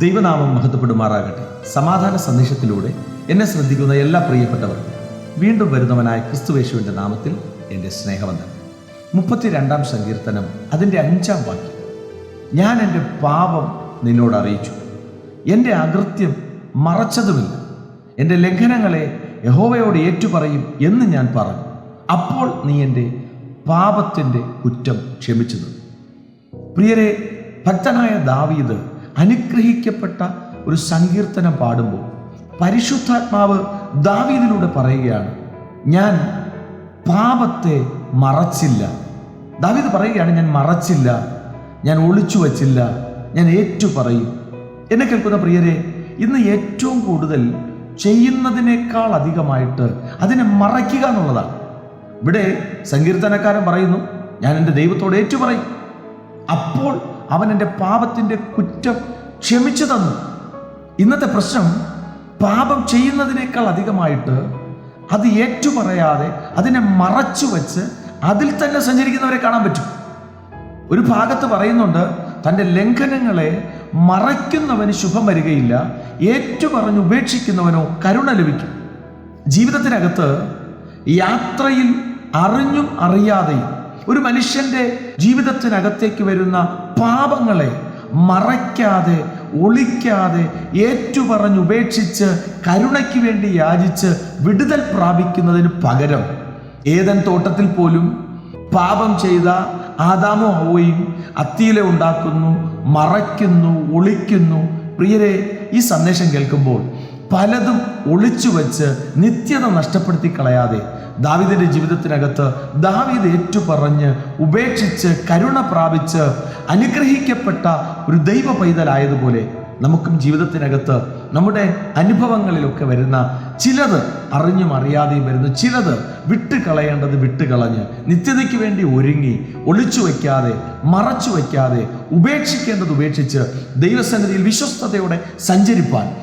ദൈവനാമം മഹത്വപ്പെടുമാറാകട്ടെ. സമാധാന സന്ദേശത്തിലൂടെ എന്നെ ശ്രദ്ധിക്കുന്ന എല്ലാ പ്രിയപ്പെട്ടവർക്കും വീണ്ടും വരുന്നവനായ ക്രിസ്തുവേശുവിന്റെ നാമത്തിൽ എന്റെ സ്നേഹവന്ദനം. മുപ്പത്തിരണ്ടാം സങ്കീർത്തനം അതിന്റെ അഞ്ചാം വാക്യം. ഞാൻ എന്റെ പാപം നിന്നോട് അറിയിച്ചു. എന്റെ അകൃത്യം മറച്ചതുമില്ല. എന്റെ ലംഘനങ്ങളെ യഹോവയോട് ഏറ്റുപറയും എന്ന് ഞാൻ പറഞ്ഞു. അപ്പോൾ നീ എന്റെ പാപത്തിന്റെ കുറ്റം ക്ഷമിച്ചത്. പ്രിയരെ ഭക്തനായ ദാവീദ് അനുഗ്രഹിക്കപ്പെട്ട ഒരു സങ്കീർത്തനം പാടുമ്പോൾ പരിശുദ്ധാത്മാവ് ദാവീദിലൂടെ പറയുകയാണ് ഞാൻ പാപത്തെ മറച്ചില്ല. ദാവീദ് പറയുകയാണ് ഞാൻ മറച്ചില്ല ഞാൻ ഒളിച്ചു വച്ചില്ല ഞാൻ ഏറ്റു പറയും എന്നെ കേൾക്കുന്ന പ്രിയരെ ഇന്ന് ഏറ്റവും കൂടുതൽ ചെയ്യുന്നതിനേക്കാൾ അധികമായിട്ട് അതിനെ മറയ്ക്കുക എന്നുള്ളതാണ്. ഇവിടെ സങ്കീർത്തനക്കാരൻ പറയുന്നു ഞാൻ എന്റെ ദൈവത്തോട് ഏറ്റു പറയും അപ്പോൾ അവൻ എന്റെ പാപത്തിന്റെ കുറ്റം ക്ഷമിച്ചു തന്നു. ഇന്നത്തെ പ്രശ്നം പാപം ചെയ്യുന്നതിനേക്കാൾ അധികമായിട്ട് അത് ഏറ്റുപറയാതെ അതിനെ മറച്ചു വെച്ച് അതിൽ തന്നെ സഞ്ചരിക്കുന്നവരെ കാണാൻ പറ്റും. ഒരു ഭാഗത്ത് പറയുന്നുണ്ട് തന്റെ ലംഘനങ്ങളെ മറയ്ക്കുന്നവന് ശുഭം വരികയില്ല ഏറ്റുപറഞ്ഞ് ഉപേക്ഷിക്കുന്നവനോ കരുണ ലഭിക്കും. ജീവിതത്തിനകത്ത് യാത്രയിൽ അറിഞ്ഞും അറിയാതെയും ഒരു മനുഷ്യന്റെ ജീവിതത്തിനകത്തേക്ക് വരുന്ന പാപങ്ങളെ മറയ്ക്കാതെ ഒളിക്കാതെ ഏറ്റുപറഞ്ഞ് ഉപേക്ഷിച്ച് കരുണയ്ക്ക് വേണ്ടി യാചിച്ച് വിടുതൽ പ്രാപിക്കുന്നതിന് പകരം ഏതൻ തോട്ടത്തിൽ പോലും പാപം ചെയ്ത ആദാമോ ഹവയും അത്തിയില ഉണ്ടാക്കുന്നു മറയ്ക്കുന്നു ഒളിക്കുന്നു. പ്രിയരെ ഈ സന്ദേശം കേൾക്കുമ്പോൾ പലതും ഒളിച്ചു വച്ച് നിത്യത നഷ്ടപ്പെടുത്തി കളയാതെ ദാവിദിന്റെ ജീവിതത്തിനകത്ത് ദാവീദ് ഏറ്റുപറഞ്ഞ് ഉപേക്ഷിച്ച് കരുണ പ്രാപിച്ച് അനുഗ്രഹിക്കപ്പെട്ട ഒരു ദൈവ പൈതലായതുപോലെ നമുക്കും ജീവിതത്തിനകത്ത് നമ്മുടെ അനുഭവങ്ങളിലൊക്കെ വരുന്ന ചിലത് അറിഞ്ഞും അറിയാതെയും വരുന്ന ചിലത് വിട്ടുകളയേണ്ടത് വിട്ടുകളഞ്ഞ് നിത്യതയ്ക്ക് വേണ്ടി ഒരുങ്ങി ഒളിച്ചു വയ്ക്കാതെ മറച്ചു വയ്ക്കാതെ ഉപേക്ഷിക്കേണ്ടത് ഉപേക്ഷിച്ച് ദൈവസന്നിധിയിൽ വിശ്വസ്തയോടെ സഞ്ചരിപ്പാൻ